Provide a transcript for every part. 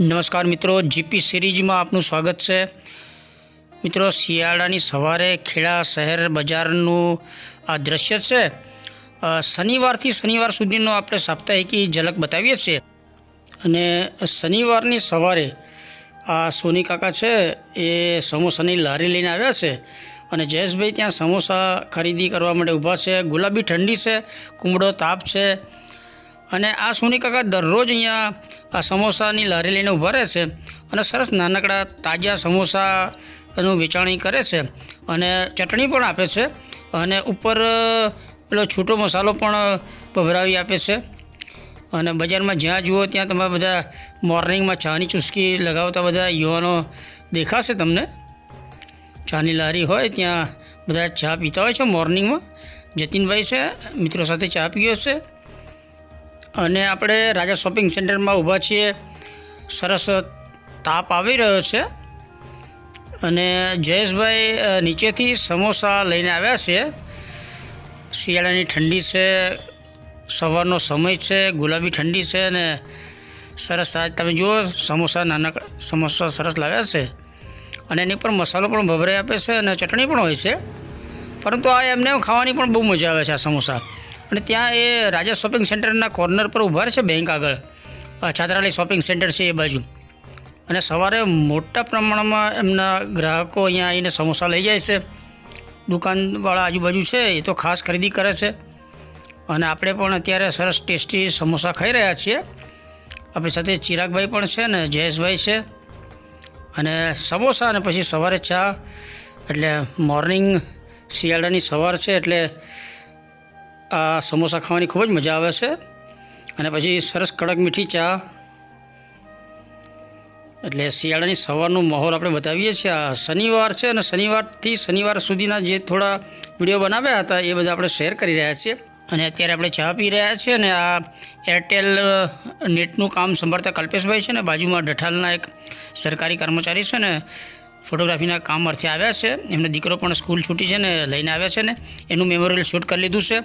નમસ્કાર મિત્રો જીપી સિરીઝમાં આપનું સ્વાગત છે. મિત્રો, શિયાળાની સવારે ખેડા શહેર બજારનું આ દ્રશ્ય છે. શનિવારથી શનિવાર સુધીનો આપણે સાપ્તાહિકી ઝલક બતાવીએ છીએ. અને શનિવારની સવારે આ સોની કાકા છે એ સમોસાની લારી લઈને આવ્યા છે અને જયેશભાઈ ત્યાં સમોસા ખરીદી કરવા માટે ઊભા છે. ગુલાબી ઠંડી છે, કુમળો તાપ છે. અને આ સોની કાકા દરરોજ અહીંયા આ સમોસાની લારી લઈને ઊભા રહે છે અને સરસ નાનકડા તાજા સમોસાનું વેચાણી કરે છે અને ચટણી પણ આપે છે અને ઉપર પેલો છૂટો મસાલો પણ ભભરાવી આપે છે. અને બજારમાં જ્યાં જુઓ ત્યાં તમે બધા મોર્નિંગમાં ચાની ચુસ્કી લગાવતા બધા યુવાનો દેખાશે તમને. ચાની લારી હોય ત્યાં બધા ચા પીતા હોય છે મોર્નિંગમાં. જતીનભાઈ છે, મિત્રો સાથે ચા પીયો છે. અને આપણે રાજા શોપિંગ સેન્ટરમાં ઊભા છીએ. સરસ તાપ આવી રહ્યો છે. અને જયેશભાઈ નીચેથી સમોસા લઈને આવ્યા છે. શિયાળાની ઠંડી છે, સવારનો સમય છે, ગુલાબી ઠંડી છે અને સરસ આ તમે જુઓ સમોસા નાનકડા સમોસા સરસ લાવ્યા છે. અને એની પર મસાલો પણ ભભરાઈ આપે છે અને ચટણી પણ હોય છે. પરંતુ આ એમને ખાવાની પણ બહુ મજા આવે છે આ સમોસા. અને ત્યાં એ રાજા શોપિંગ સેન્ટરના કોર્નર પર ઊભા છે બેંક આગળ. છાત્રાલય શોપિંગ સેન્ટર છે એ બાજુ. અને સવારે મોટા પ્રમાણમાં એમના ગ્રાહકો અહીંયા આવીને સમોસા લઈ જાય છે. દુકાનવાળા આજુબાજુ છે, એ તો ખાસ ખરીદી કરે છે. અને આપણે પણ અત્યારે સરસ ટેસ્ટી સમોસા ખાઈ રહ્યા છીએ. આપણી સાથે ચિરાગભાઈ પણ છે ને જયેશભાઈ છે. અને સમોસા અને પછી સવારે ચા, એટલે મોર્નિંગ શિયાળાની સવાર છે, એટલે આ સમોસા ખાવાની ખૂબ જ મજા આવે છે. અને પછી સરસ કડક મીઠી ચા. એટલે શિયાળાની સવારનો માહોલ આપણે બતાવીએ છીએ. આ શનિવાર છે અને શનિવારથી શનિવાર સુધીના જે થોડા વીડિયો બનાવ્યા હતા એ બધા આપણે શેર કરી રહ્યા છીએ. અને અત્યારે આપણે ચા પી રહ્યા છીએ અને આ એરટેલ નેટનું કામ સંભાળતા કલ્પેશભાઈ છે ને બાજુમાં ડઠાલના એક સરકારી કર્મચારી છે ને ફોટોગ્રાફીના કામ અર્થે આવ્યા છે. એમનો દીકરો પણ સ્કૂલ છૂટી છે ને લઈને આવ્યા છે ને. એનું મેમોરિયલ શૂટ કરી લીધું છે.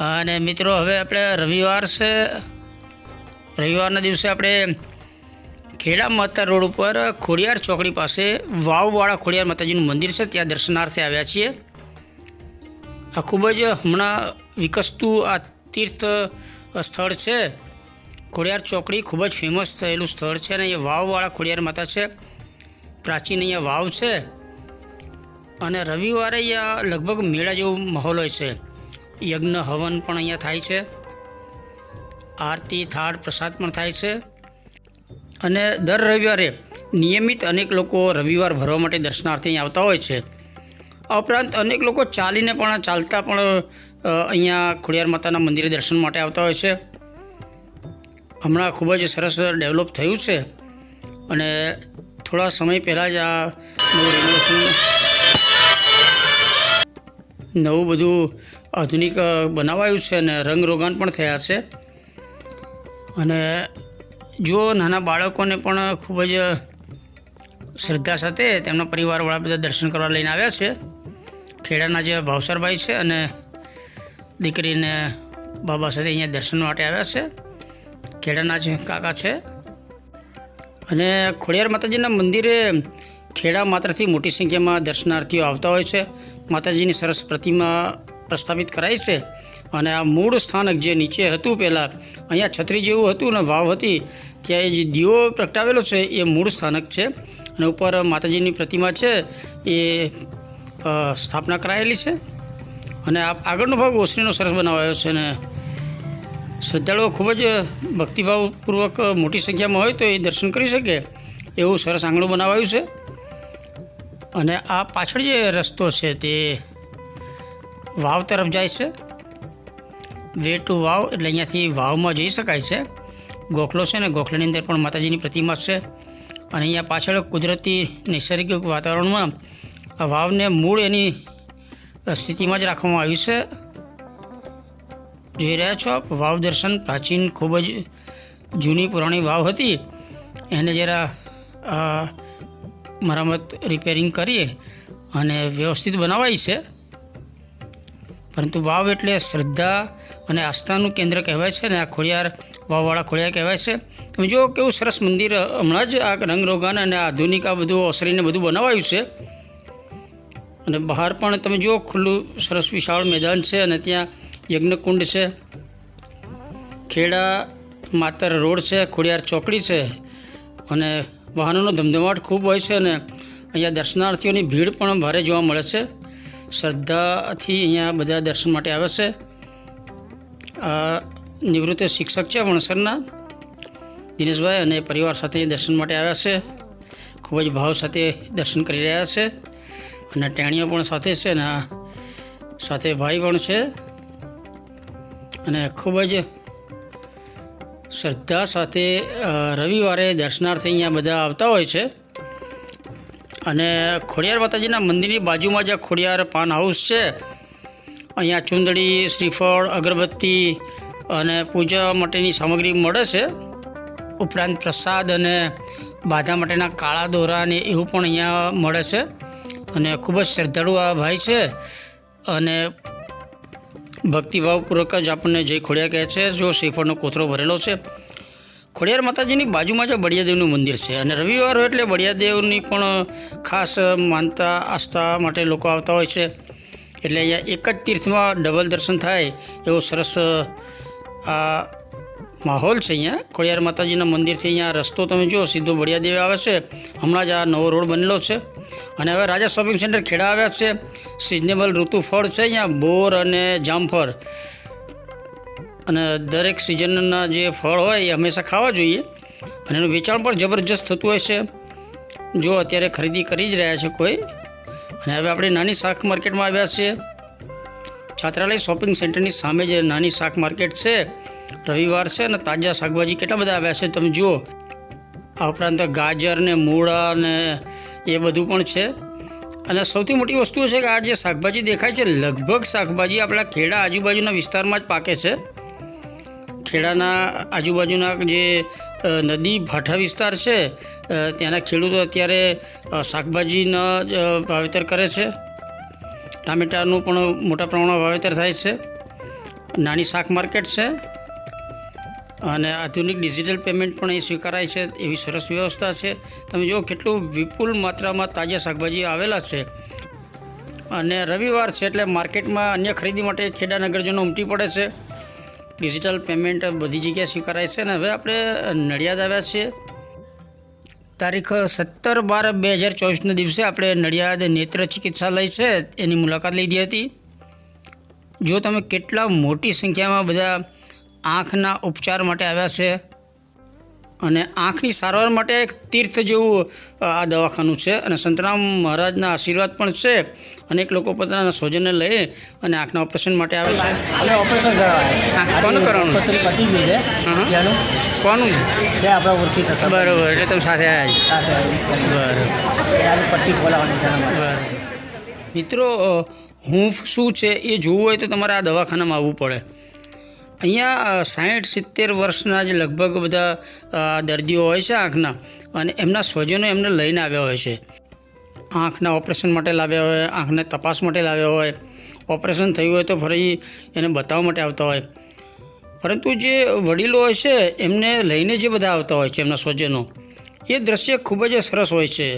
અને મિત્રો, હવે આપણે રવિવાર છે. રવિવારના દિવસે આપણે ખેડા માતા રોડ ઉપર ખોડિયાર ચોકડી પાસે વાવવાળા ખોડિયાર માતાજીનું મંદિર છે. ત્યાં દર્શનાર્થે આવ્યા છીએ. આ ખૂબ જ હમણાં વિકસતું આ તીર્થ સ્થળ છે. ખોડિયાર ચોકડી ખૂબ જ ફેમસ થયેલું સ્થળ છે અને અહીંયા વાવવાળા ખોડિયાર માતા છે. પ્રાચીન અહીંયા વાવ છે. અને રવિવારે અહીંયા લગભગ મેળા જેવો માહોલ હોય છે. યજ્ઞ હવન પણ અહીંયા થાય છે. આરતી, થાળ, પ્રસાદ પણ થાય છે. અને દર રવિવારે નિયમિત અનેક લોકો રવિવાર ભરવા માટે દર્શનાર્થે અહીં આવતા હોય છે. આ ઉપરાંત અનેક લોકો ચાલીને પણ ચાલતા પણ અહીંયા ખોડિયાર માતાના મંદિરે દર્શન માટે આવતા હોય છે. હમણાં ખૂબ જ સરસ ડેવલપ થયું છે. અને થોડા સમય પહેલાં જ આ નવું રેનોવેશન નવું બધું આધુનિક બનાવાયું છે અને રંગરોગાન પણ થયા છે. અને જો નાના બાળકોને પણ ખૂબ જ શ્રદ્ધા સાથે તેમના પરિવારવાળા બધા દર્શન કરવા લઈને આવ્યા છે. ખેડાના જે ભાવસરભાઈ છે અને દીકરીને બાબા સાથે અહીંયા દર્શન માટે આવ્યા છે. ખેડાના જે કાકા છે. અને ખોડિયાર માતાજીના મંદિરે ખેડા માત્રથી મોટી સંખ્યામાં દર્શનાર્થીઓ આવતા હોય છે. માતાજીની સરસ પ્રતિમા પ્રસ્થાપિત કરાઈ છે. અને આ મૂળ સ્થાનક જે નીચે હતું પહેલાં, અહીંયા છત્રી જેવું હતું ને વાવ હતી, ત્યાં એ જે દીવો પ્રગટાવેલો છે, એ મૂળ સ્થાનક છે. અને ઉપર માતાજીની પ્રતિમા છે, એ સ્થાપના કરાયેલી છે. અને આ આગળનો ભાગ ઓસરીનો સરસ બનાવાયો છે ને. શ્રદ્ધાળુઓ ખૂબ જ ભક્તિભાવપૂર્વક મોટી સંખ્યામાં હોય તો એ દર્શન કરી શકે, એવું સરસ આંગણું બનાવાયું છે. અને આ પાછળ જે રસ્તો છે તે વાવ તરફ જાય છે. વે ટુ વાવ એટલે અહીંયાથી વાવમાં જઈ શકાય છે. ગોખલો છે ને ગોખલાની અંદર પણ માતાજીની પ્રતિમા છે. અને અહીંયા પાછળ કુદરતી નૈસર્ગિક વાતાવરણમાં આ વાવને મૂળ એની સ્થિતિમાં જ રાખવામાં આવ્યું છે. જોઈ રહ્યા છો આપ? વાવ દર્શન પ્રાચીન ખૂબ જ જૂની પુરાણી વાવ હતી. એને જરા મરામત રિપેરિંગ કરીએ અને વ્યવસ્થિત બનાવાય છે. પરંતુ વાવ એટલે શ્રદ્ધા અને આસ્થાનું કેન્દ્ર કહેવાય છે ને આ ખોડિયાર વાવવાળા ખોડિયાર કહેવાય છે. તમે જુઓ કેવું સરસ મંદિર, હમણાં જ આ રંગરોગાન અને આધુનિક આ બધું ઓસરીને બધું બનાવાયું છે. અને બહાર પણ તમે જુઓ ખુલ્લું સરસ વિશાળ મેદાન છે અને ત્યાં યજ્ઞકુંડ છે. ખેડા માતર રોડ છે, ખોડિયાર ચોકડી છે. અને વાહનોનો ધમધમાટ ખૂબ હોય છે અને અહીંયા દર્શનાર્થીઓની ભીડ પણ ભારે જોવા મળે છે. શ્રદ્ધાથી અહીંયા બધા દર્શન માટે આવે છે. આ નિવૃત્ત શિક્ષક છે વણસરના. દિનેશભાઈ અને પરિવાર સાથે દર્શન માટે આવ્યા છે. ખૂબ જ ભાવ સાથે દર્શન કરી રહ્યા છે. અને ટેણીઓ પણ સાથે છે અને સાથે ભાઈ પણ છે. અને ખૂબ જ શ્રદ્ધા સાથે રવિવારે દર્શનાર્થે અહીંયા બધા આવતા હોય છે. અને ખોડિયાર માતાજીના મંદિરની બાજુમાં જ ખોડિયાર પાન હાઉસ છે. અહીંયા ચુંદડી, શ્રીફળ, અગરબત્તી અને પૂજા માટેની સામગ્રી મળે છે. ઉપરાંત પ્રસાદ અને બાધા માટેના કાળા દોરા ને એવું પણ અહીંયા મળે છે. અને ખૂબ જ શ્રદ્ધાળુ આ ભાઈ છે. અને ભક્તિભાવપૂર્વક જ આપણને જય ખોડિયા કહે છે. જો શ્રીફળનો કોથરો ભરેલો છે. ખોડિયાર માતાજીની બાજુમાં જ બળિયાદેવનું મંદિર છે અને રવિવાર એટલે બળિયાદેવની પણ ખાસ માનતા, આસ્થા માટે લોકો આવતા હોય છે. એટલે અહીંયા એક જ તીર્થમાં ડબલ દર્શન થાય એવો સરસ, આ માહોલ છે અહીંયા. ખોડિયાર માતાજીના મંદિરથી અહીંયા રસ્તો તમે જુઓ, સીધો બળિયાદેવી આવે છે. હમણાં જ આ નવો રોડ બનેલો છે. અને હવે રાજા શોપિંગ સેન્ટર ખેડા આવ્યા છે. સિઝનેબલ ઋતુ ફળ છે અહીંયા, બોર અને જામફળ. અને દરેક સિઝનના જે ફળ હોય એ હંમેશા ખાવા જોઈએ. અને એનું વેચાણ પણ જબરજસ્ત થતું હોય છે. જો અત્યારે ખરીદી કરી જ રહ્યા છે કોઈ. અને હવે આપણે નાની શાક માર્કેટમાં આવ્યા છીએ. છાત્રાલય શોપિંગ સેન્ટરની સામે જે નાની શાક માર્કેટ છે રવિવાર છે અને તાજા શાકભાજી કેટલા બધા આવ્યા છે તમે જુઓ. આ ઉપરાંત ગાજર ને મૂળા ને એ બધું પણ છે. અને સૌથી મોટી વસ્તુ છે કે આ જે શાકભાજી દેખાય છે લગભગ શાકભાજી આપણા ખેડા આજુબાજુના વિસ્તારમાં જ પાકે છે. ખેડાના આજુબાજુના જે નદી ભાઠા વિસ્તાર છે ત્યાંના ખેડૂતો અત્યારે શાકભાજીના જ વાવેતર કરે છે. ટામેટાનું પણ મોટા પ્રમાણમાં વાવેતર થાય છે. નાની શાક માર્કેટ છે. અને આધુનિક ડિજિટલ પેમેન્ટ પણ અહીં સ્વીકારાય છે, એવી સરસ વ્યવસ્થા છે. તમે જુઓ કેટલું વિપુલ માત્રામાં તાજા શાકભાજી આવેલા છે. અને રવિવાર છે એટલે માર્કેટમાં અન્ય ખરીદી માટે ખેડા નગરજનો ઉમટી પડે છે. ડિજિટલ પેમેન્ટ બધી જગ્યાએ સ્વીકારાય છે અને હવે આપણે નડિયાદ આવ્યા છીએ. તારીખ સત્તર બાર બે હજાર ચોવીસના દિવસે આપણે નડિયાદ નેત્ર ચિકિત્સાલય છે, એની મુલાકાત લીધી હતી. જો તમે કેટલા મોટી સંખ્યામાં બધા આંખના ઉપચાર માટે આવ્યા છે. અને આંખની સારવાર માટે એક તીર્થ જેવું આ દવાખાનું છે. અને સંતરામ મહારાજના આશીર્વાદ પણ છે. અનેક લોકો પોતાના સ્વજનને લઈ અને આંખના ઓપરેશન માટે આવે છે. અને ઓપરેશન કરાવાય હા, કોનું કરવાનું? ઓપરેશન પતી ગયું છે. કોનું? છે આપણા ઓળખી થશે. બરાબર એટલે તમે સાથે આવ્યા સાથે બરાબર. પટ્ટી ખોલાવવાની છે બરાબર. મિત્રો હૂંફ શું છે એ જોવું હોય તો તમારે આ દવાખાનામાં આવવું પડે. અહીંયા સાઠ સિત્તેર વર્ષના જે લગભગ બધા દર્દીઓ હોય છે આંખના. અને એમના સ્વજનો એમને લઈને આવ્યા હોય છે. આંખના ઓપરેશન માટે લાવ્યા હોય, આંખને તપાસ માટે લાવ્યા હોય. ઓપરેશન થયું હોય તો ફરી એને બતાવવા માટે આવતા હોય. પરંતુ જે વડીલો હોય છે, એમને લઈને જે બધા આવતા હોય છે એમના સ્વજનો, એ દ્રશ્ય ખૂબ જ સરસ હોય છે.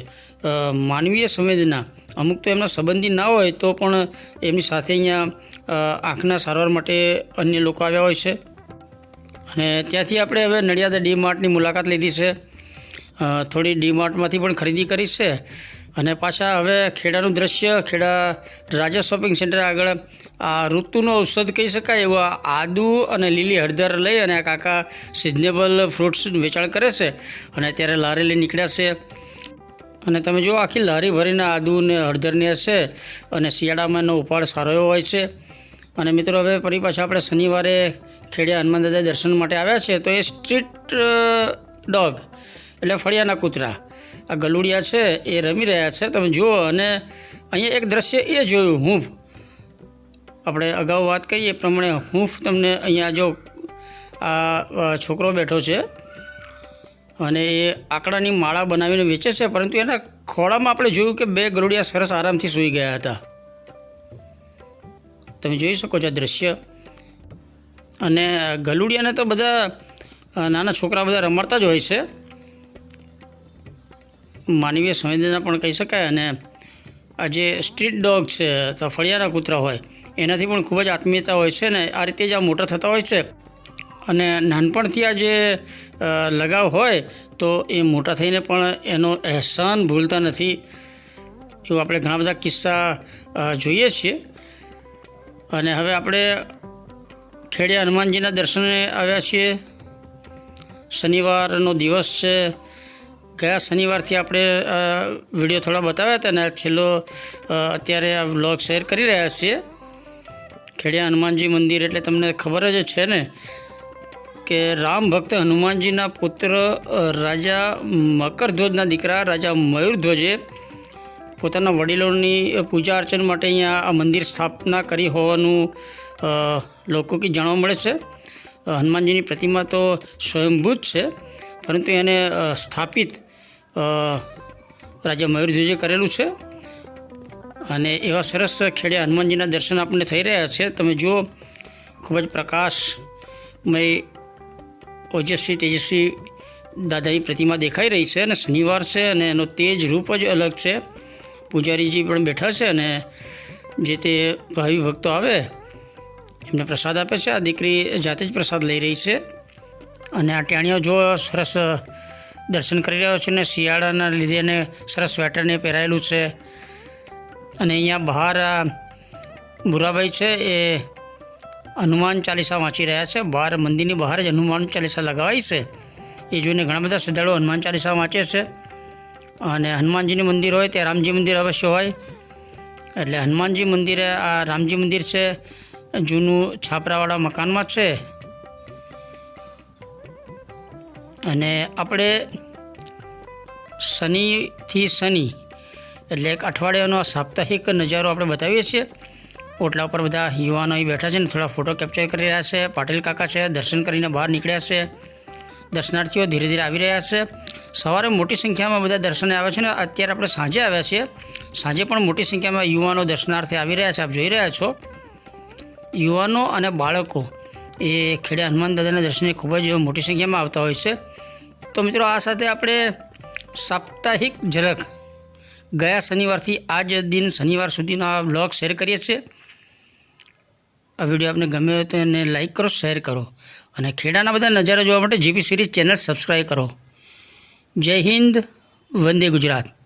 માનવીય સંવેદના. અમુક તો એમના સંબંધી ના હોય તો પણ એમની સાથે અહીંયા આંખના સારવાર માટે અન્ય લોકો આવ્યા હોય છે. અને ત્યાંથી આપણે હવે નડિયાદ ડી માર્ટની મુલાકાત લીધી છે. થોડી ડી માર્ટમાંથી પણ ખરીદી કરી છે. અને પાછા હવે ખેડાનું દ્રશ્ય, ખેડા રાજા શોપિંગ સેન્ટર આગળ આ ઋતુનો ઔષધ કહી શકાય એવા આદુ અને લીલી હળદર લઈ અને આ કાકા સિઝનેબલ ફ્રૂટ્સ વેચાણ કરે છે. અને અત્યારે લારી લઈ નીકળ્યા છે. અને તમે જુઓ, આખી લારી ભરીને આદુ ને હળદરની હશે અને શિયાળામાં એનો ઉપાડ સારો એવો હોય છે. અને મિત્રો, હવે ફરી પાછા આપણે શનિવારે ખેડિયા હનુમાન દાદા દર્શન માટે આવ્યા છે. તો એ સ્ટ્રીટ ડોગ, એટલે ફળિયાના કૂતરા. આ ગલુડિયા છે, એ રમી રહ્યા છે. તમે જુઓ, અને અહીંયા એક દ્રશ્ય એ જોયું, હૂંફ. આપણે અગાઉ વાત કરીએ એ પ્રમાણે હૂંફ તમને અહીંયા જો, આ છોકરો બેઠો છે, અને એ આકડાની માળા બનાવીને વેચે છે, પરંતુ એના ખોળામાં આપણે જોયું કે બે ગરુડિયા સરસ આરામથી સૂઈ ગયા હતા. તમે જોઈ શકો છો આ દ્રશ્ય. અને ગલુડિયાને તો બધા નાના છોકરા બધા રમાડતા જ હોય છે. માનવીય સંવેદના પણ કહી શકાય અને આ જે સ્ટ્રીટ ડોગ છે, અથવા ફળિયાના કૂતરા હોય, એનાથી પણ ખૂબ જ આત્મીયતા હોય છે ને આ રીતે જ આ મોટા થતા હોય છે. અને નાનપણથી આ જે લગાવ હોય, તો એ મોટા થઈને પણ એનો અહેસાન ભૂલતા નથી. એવું આપણે ઘણા બધા કિસ્સા જોઈએ છીએ. અને હવે આપણે ખેડિયા હનુમાનજીના દર્શને આવ્યા છીએ. શનિવારનો દિવસ છે. ગયા શનિવારથી આપણે વીડિયો થોડા બતાવ્યા હતા અને છેલ્લો અત્યારે આ વ્લોગ શેર કરી રહ્યા છીએ. ખેડિયા હનુમાનજી મંદિર એટલે તમને ખબર જ છે ને, કે રામ ભક્ત હનુમાનજીના પુત્ર રાજા મકરધ્વજના દીકરા, રાજા મયુરધ્વજે પોતાના વડીલોની પૂજા અર્ચન માટે અહીંયા આ મંદિર સ્થાપના કરી હોવાનું લોકો કે જાણવા મળે છે. હનુમાનજીની પ્રતિમા તો સ્વયંભૂત છે, પરંતુ એને સ્થાપિત રાજા મયુરધ્વજે કરેલું છે. અને એવા સરસ ખેડે હનુમાનજીના દર્શન આપણને થઈ રહ્યા છે. તમે જુઓ, ખૂબ જ પ્રકાશમય, ઓજસ્વી તેજસ્વી દાદાની પ્રતિમા દેખાઈ રહી છે અને શનિવાર છે અને એનો તેજ રૂપ જ અલગ છે. પૂજારીજી પણ બેઠા છે અને જે તે ભાવિ ભક્તો આવે, એમને પ્રસાદ આપે છે. આ દીકરી જાતે જ પ્રસાદ લઈ રહી છે. અને આ ટેણીઓ જો સરસ દર્શન કરી રહ્યો છે ને, શિયાળાના લીધે એને સરસ સ્વેટરને પહેરાયેલું છે. અને અહીંયા બહાર આ ભૂરાભાઈ છે, એ હનુમાન ચાલીસા વાંચી રહ્યા છે. બહાર મંદિરની બહાર જ હનુમાન ચાલીસા લગાવાઈ છે. એ જોઈને ઘણા બધા શ્રદ્ધાળુઓ હનુમાન ચાલીસા વાંચે છે. અને હનુમાનજીનું મંદિર હોય ત્યાં રામજી મંદિર અવશ્ય હોય. એટલે હનુમાનજી મંદિરે આ રામજી મંદિર છે, જૂનું છાપરાવાળા મકાનમાં છે. અને આપણે શનિથી શનિ, એટલે એક અઠવાડિયાનો સાપ્તાહિક નજારો આપણે બતાવીએ છીએ. ઓટલા ઉપર બધા યુવાનો અહીં બેઠા છે ને થોડા ફોટો કેપ્ચર કરી રહ્યા છે, પાટીલ કાકા છે, દર્શન કરીને બહાર નીકળ્યા છે. દર્શનાર્થીઓ ધીરે ધીરે આવી રહ્યા છે. સવારે મોટી સંખ્યામાં બધા દર્શને આવે છે ને અત્યારે આપણે સાંજે આવ્યા છીએ. સાંજે પણ મોટી સંખ્યામાં યુવાનો દર્શનાર્થે આવી રહ્યા છે. આપ જોઈ રહ્યા છો. યુવાનો અને બાળકો એ ખેડે હનુમાન દાદાના દર્શને ખૂબ જ મોટી સંખ્યામાં આવતા હોય છે. તો મિત્રો આ સાથે આપણે સાપ્તાહિક ઝલક ગયા શનિવારથી આજ દિન શનિવાર સુધીનો આ બ્લોગ શેર કરીએ છીએ. આ વીડિયો આપને ગમ્યો હોય તો એને લાઈક કરો, શેર કરો. અને ખેડાના બધા નજારા જોવા માટે જીપી સિરીઝ ચેનલ સબસ્ક્રાઈબ કરો. જય હિન્દ, વંદે ગુજરાત.